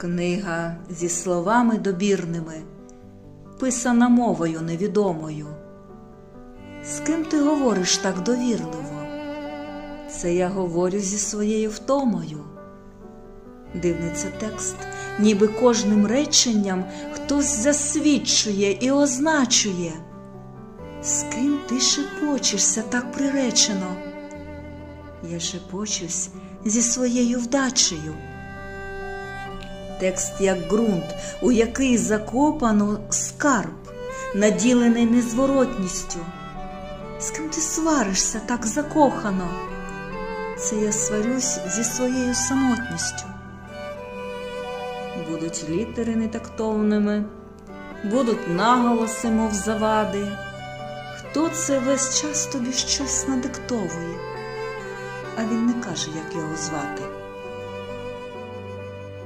Книга зі словами добірними, писана мовою невідомою. З ким ти говориш так довірливо? Це я говорю зі своєю втомою. Дивниться текст, ніби кожним реченням хтось засвідчує і означує. З ким ти шепочешся так приречено? Я шепочусь зі своєю вдачею. Текст як ґрунт, у який закопано скарб, наділений незворотністю. З ким ти сваришся так закохано? Це я сварюсь зі своєю самотністю. Будуть літери нетактовними, будуть наголоси, мов завади. Хто це весь час тобі щось надиктовує, а він не каже, як його звати.